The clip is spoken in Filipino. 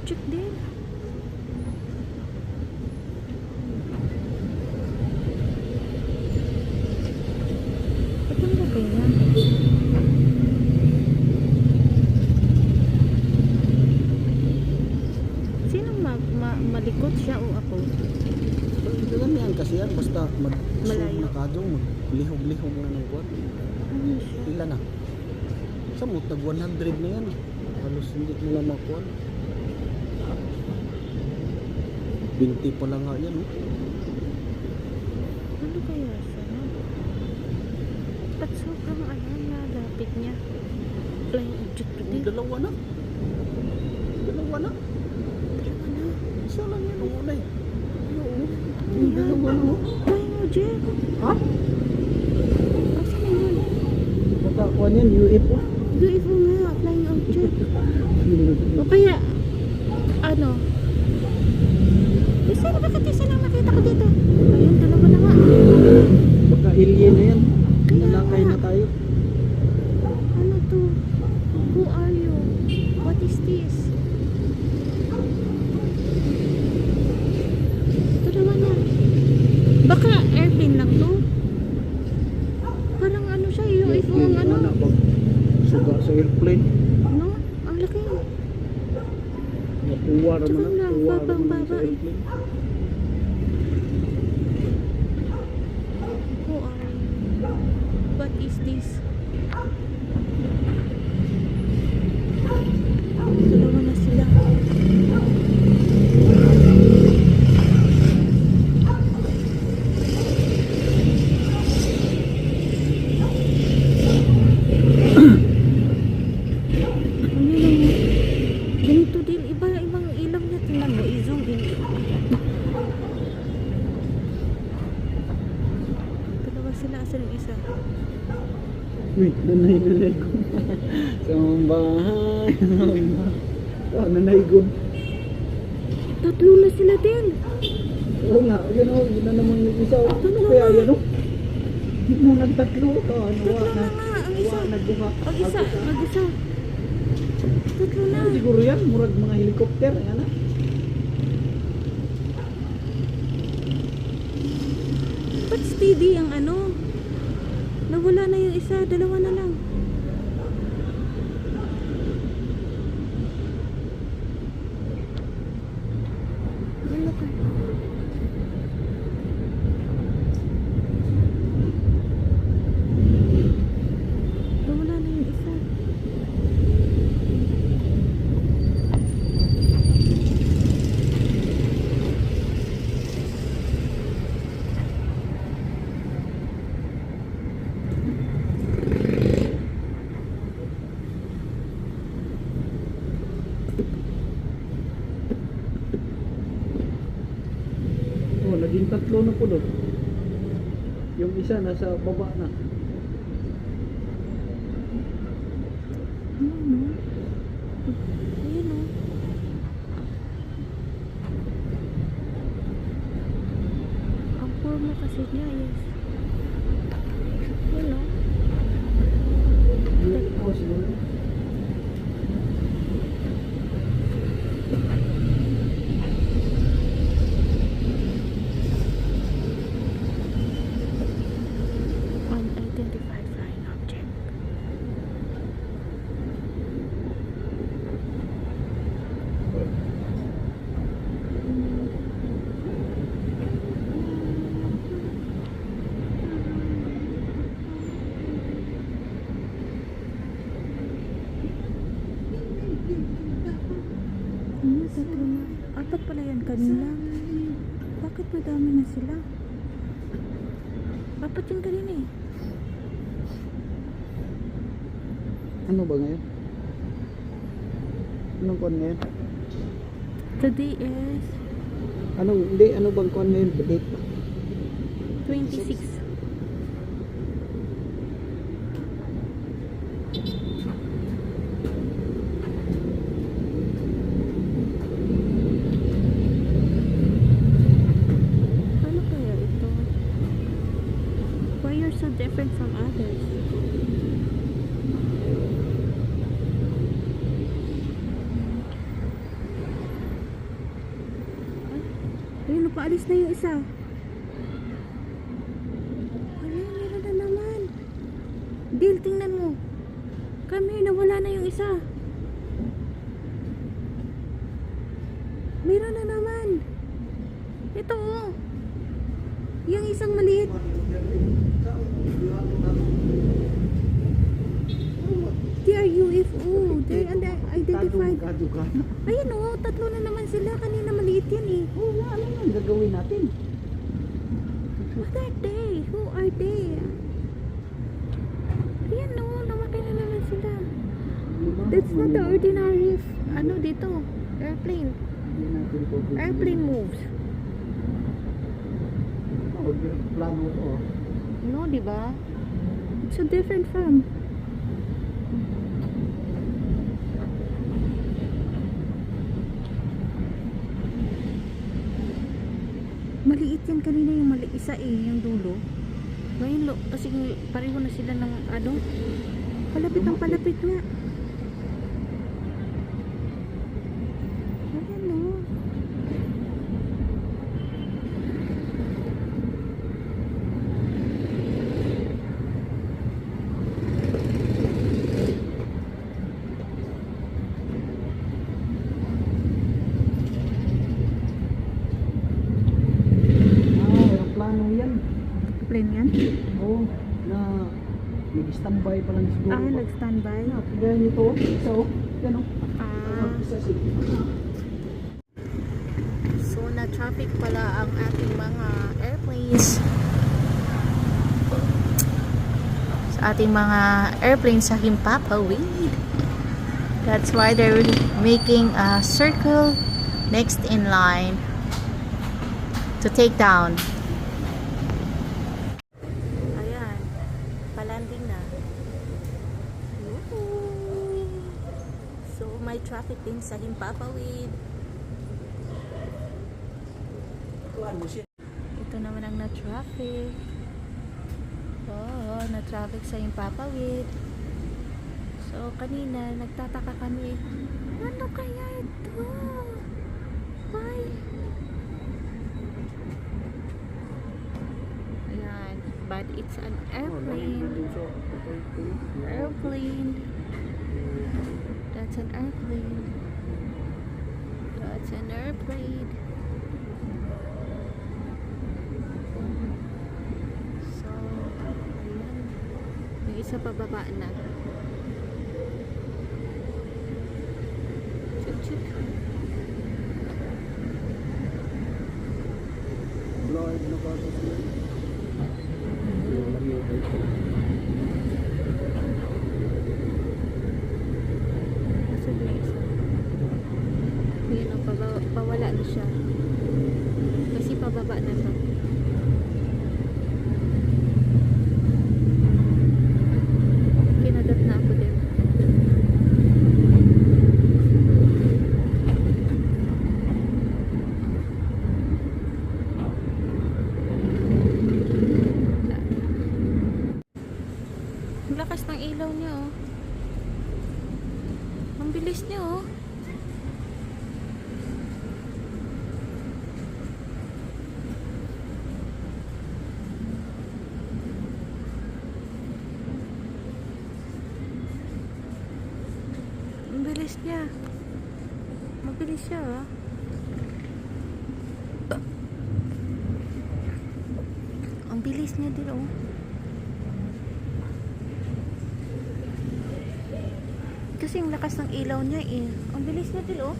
object din. Lagay niya? Sino ma ma malikot siya o ako? Ganyan yan kasi yan, basta mag Malayo. na kadong, maglihog-lihog na ng kuwan. Ano siya? Pila na. Sa mo, tag 100 na yan. Halos hindi mo na makuha. 20 pa lang nga yan. Oh. Ano kaya siya? Ba't sobrang ano na lapit niya? Flying object to din. dalawa na. Dalawa na. Ano? Isa lang yan. Ang una eh. Oo. Yung dalawa na. oh. Flying object. Ha? Asa na yun? Nakakuha niyan. UFO nga, flying object. O kaya, ano? Isa na bakit isa lang nakita ko dito? Ayun, dalawa na nga. Baka alien na yan. Kaya Nalakay nga. na tayo. Ano to? Who are you? What is this? Dalawa na. Baka airplane lang to? Parang ano siya, UFO ang ano? Suga sa airplane. Ano? Ang laki. Tsaka naman na. lang, Puwa babang naman sa eh. airplane. Who are you? What is this? Dalawa na sila. Ano yun? Ganito din. Iba, ibang ilaw niya. Tingnan mo. I-zoom in. Dalawa sila. Asan yung isa? Uy, nanay nanay ko. sa bahay. oh, nanay ko. Tatlo na sila din. Oo nga, yun o, yun na naman yung isa. oh. Tatlo Kaya na. yan o. Hindi mo nagtatlo. Oh, ano, Tatlo na nga. Ang isa. wa, nagbuha. Mag-isa. Mag-isa. Tatlo na. Siguro yan? Murag mga helicopter. Yan na. Ba't steady ang ano? Nawala na yung isa. Dalawa na lang. Wala ka. Nawala na yung isa. Naging tatlo na doon. Yung isa nasa baba na. Ang forma kasi niya is... Ayan o. UFO siguro. Unidentified flying object. Ano, tatlo na. Apat pala yan kanina. Bakit madami na sila? Apat yung kanina eh. Ano ba ngayon? Anong kuwan ngayon? Today is Anong, hindi, ano bang kuwan ngayon? Date? 26. Ano kaya ito? Why you're so different from others? Aalis na yung isa. Wala, meron na naman. Dil, tingnan mo. Kami, nawala na yung isa. Meron na naman. Ito oh. Yung isang maliit. They are UFO. They Gado ka. Ayun oh, tatlo na naman sila. Kanina maliit yan eh. Oo nga, ano ang gagawin natin? What are they? Who are they? Ayan no, lumaki na naman sila. That's not the ordinary, ano dito, airplane. Airplane moves. Oh, plano ko. No, di ba? It's a different from. Maliit yan kanina yung mali isa eh, yung dulo. Ngayon, lo, kasi pareho na sila ng ano. Palapit ang palapit nga. Ayan no. Ah, yung plano yan. Oo, na nag-standby pa lang siguro. Ah, nag-standby. Ah, kagaya nito, isa oh. Yan oh. Ah. So, na-traffic pala ang ating mga airplanes. Sa ating mga airplanes sa Himpapawid. That's why they're making a circle next in line to take down. Ayan, palanding na. Woohoo! So, may traffic din sa Himpapawid. Ito naman ang na-traffic. Oo, na-traffic sa Impapawid. So, kanina, nagtataka kami, ano kaya ito? Why? Ayan, but it's an airplane. Airplane. That's an airplane. That's an airplane. So, ayan. Yung isa pababa na. Chuk chuk. Lord, no pa siya. Nasaan na yung isa? Yun ang na siya. Kasi pababa na to. Kinadat na ako din. Ang lakas ng ilaw niya oh. Ang bilis niya oh. Ang bilis niya. Mabilis siya ah. Ang bilis niya din oh. Kasi ang lakas ng ilaw niya eh. Ang bilis niya din oh.